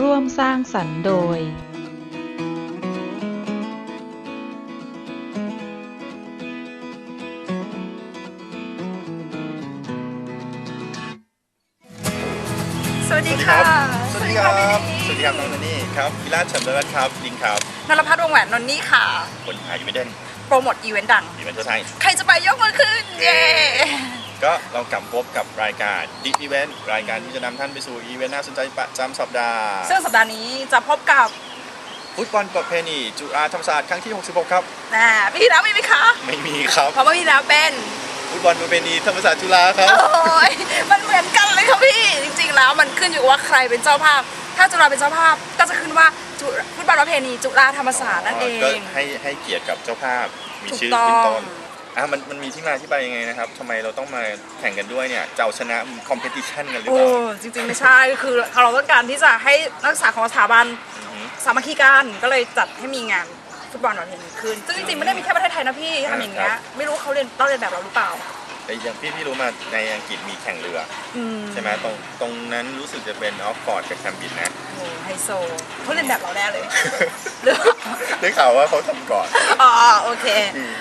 ร่วมสร้างสรรค์โดย สวัสดีค่ะ สวัสดีครับพี่สวัสดีครับน้องนันนี่ครับพิราชเฉลิมรัตน์ครับ ลิงครับนรพัฒน์วงแหวนนนนี่ค่ะ คนขายยูเมเดนโปรโมทอีเวนต์ดังอีเวนต์ทั่วไทย ใครจะไปยกมือขึ้น เย้ ก็เรากลับพบกับรายการดิอีเวนต์รายการที่จะนำท่านไปสู่อีเวนต์น่าสนใจประจำสัปดาห์ซึ่งสัปดาห์นี้จะพบกับฟุตบอลประเพณีจุฬาธรรมศาสตร์ครั้งที่ 66 ครับน่าพี่แล้วมีไหมคะไม่มีครับเพราะว่าพี่แล้วเป็นฟุตบอลประเพณีธรรมศาสตร์จุฬาครับโอ้ยมันเหมือนกันเลยค่ะพี่จริง ๆ แล้วมันขึ้นอยู่ว่าใครเป็นเจ้าภาพ ถ้าจุฬาเป็นเจ้าภาพก็จะขึ้นว่าจุฟุตบอลประเพณีจุฬาธรรมศาสตร์นั่นเอก็งให้ให้เกียรติกับเจ้าภาพมีถูกชื่อต้องขึ้นต้น อะมันมันมีที่มาที่ไปยังไงนะครับทำไมเราต้องมาแข่งกันด้วยเนี่ยจะเอาชนะคอมเพติชันกันหรือโอ้เปล่าจริงๆไม่ใช่คือเราต้องการที่จะให้นักศึกษาของสถาบันอือหือสามัคคีกันก็เลยจัดให้มีงานฟุตบอลประเพณีขึ้นซึ่งจริงๆไม่ได้มีแค่ประเทศไทยนะพี่ที่ทำอย่างเงี้ครัยบไม่รู้เขาเรียนต้องเรียนแบบเราหรือเปล่า แต่อย่างพี่พี่รู้มาในอังกฤษมีแข่งเรืออืมใช่ไหมตรงตรงนั้นรู้สึกจะเป็นออฟฟอร์ดกับแคมบินนะ โอ้ไฮโซเขาเรียนแบบเราแน่เลยหรือได้ข่าวว่าเขาทำก่อน อ๋อโอเค อืม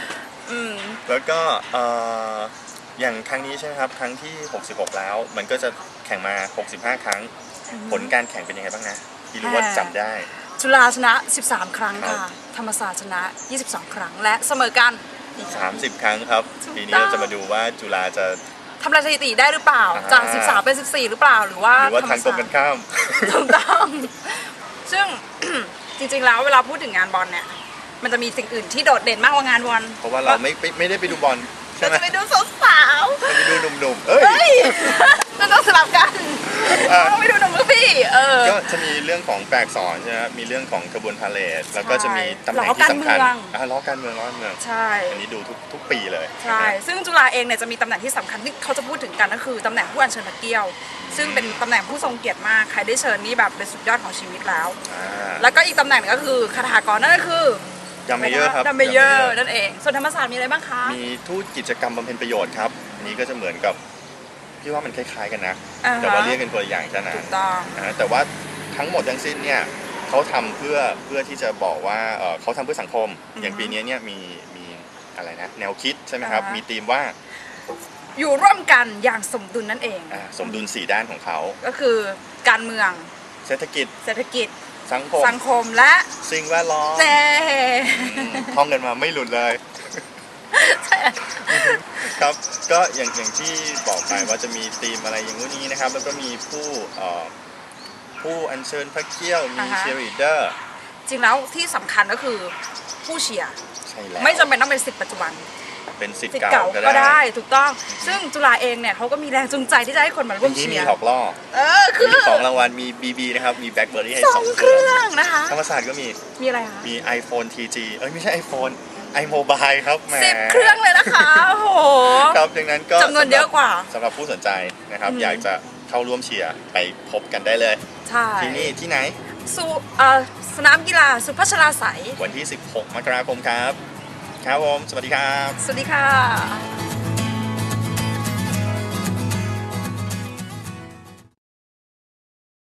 อืม แล้วก็เอ่ออย่างครั้งนี้ใช่ไหมครับครั้งที่ 66 แล้ว มันก็จะแข่งมา 65 ครั้ง ผลการแข่งเป็นยังไงบ้างนะพี่รู้ว่าจำได้ จุฬาชนะ 13 ครั้งครัค่ะบธรรมศาสตร์ชนะ 22 ครั้ง และเสมอกันอีก30 ครั้งครับถูกทีนี้ต้องเราจะมาดูว่าจุฬาจะทำลายสถิติได้หรือเปล่าอ่า จาก 13 เป็น 14 หรือเปล่าหรือว่าหรือว่าทางตรงกันข้ามถูกต้อง ซึ่งจริงๆแล้วเวลาพูดถึงงานบอลเนี่ย มันจะมีสิ่งอื่นที่โดดเด่นมากกว่างานบอลเพราะว่าเราไม่ไม่ไม่ได้ไปดูบอลใช่เราไหมจะไปดูสาวๆเราไปดูหนุ่มๆเอ้ยเฮ้ยมันต้องสลับกันอ่าเราต้องไปดูหนุ่มกับพี่เออ ก็จะมีเรื่องของแปลกสอนใช่ไหมครับมีเรื่องของขบวนพาเลทแล้วก็จะมีตำแหน่งล้อที่การสำคัญเมือง อ่าล้อการเมืองล้อการเมือง ใช่ อันนี้ดูทุกทุกปีเลยใช่ ซึ่งจุฬาเองเนี่ยจะมีตำแหน่งที่สำคัญที่เขาจะพูดถึงกันก็คือตำแหน่งผู้อัญเชิญพระเกี้ยว ซึ่งเป็นตำแหน่งผู้ทรงเกียรติมาก ใครได้เชิญนี่แบบเป็นสุดยอดของชีวิตแล้ว อ่าแล้วก็อีกตำแหน่งหนึงก็คือคาถากรนั่นก็คือ ดัมเมเยอร์ครับดัมเบเยอร์นั่นเองส่วนธรรมศาสตร์มีอะไรบ้างคะมีทูตกิจกรรมบำเพ็ญประโยชน์ครับอันนี้ก็จะเหมือนกับพี่ว่ามันคล้ายๆกันนะอ่าฮะแต่ว่าเรียกกันคนละอย่างใช่ไหมถูกต้องนะแต่ว่าทั้งหมดทั้งสิ้นเนี่ยเขาทำเพื่อเพื่อที่จะบอกว่าเอ่อเขาทำเพื่อสังคม อย่างปีนี้เนี่ยมีมีอะไรนะแนวคิดใช่ไหมครับมีธีมว่าอยู่ร่วมกันอย่างสมดุลนั่นเองอ่าสมดุลสี่ด้านของเขา ก็คือการเมือง เศรษฐกิจ เศรษฐกิจ สังคม สังคมและสิ่งแวดล้อมเน่อืมท่องกันมาไม่หลุดเลย ครับก็อย่างอย่างที่บอกไปว่าจะมีธีมอะไรอย่างงู้นนี้นะครับ แล้วก็มีผู้เอ่อผู้อัญเชิญพระเกี้ยวมีอ่าฮะเชียร์ลีดเดอร์จริงแล้วที่สำคัญก็คือผู้เชียร์ใช่แล้วไม่จำเป็นต้องเป็นสิทธิ์ปัจจุบัน เป็นสิทธิ์สิทธิ์เก่าเก่าก็ก็ได้ได้ ถูกต้อง ซึ่งจุฬาเองเนี่ยเขาก็มีแรงจูงใจที่จะให้คนมาร่วมที่เชีมียร์หลอกล่อเออคือมีของรางวัลมี BB นะครับ มีแบล็คเบอร์รี่ให้สสอองงเครื่องนะคะธรรมศาสตร์ก็มี มีอะไรคะ มี iPhone TG เอ้ยไม่ใช่ iPhone iMobile ครับแหมสิบเครื่องเลยนะคะโอ้โหครับดังนั้นก็จำนวนเยอะกว่าสำหรับผู้สนใจนะครับอืมอยากจะเข้าร่วมเชียร์ไปพบกันได้เลยใช่ที่นี่ที่ไหนสุเอ่อสนามกีฬาสุพัชราไสยวันที่ 16 มกราคมครับ ครับผม สวัสดีครับ สวัสดีค่ะ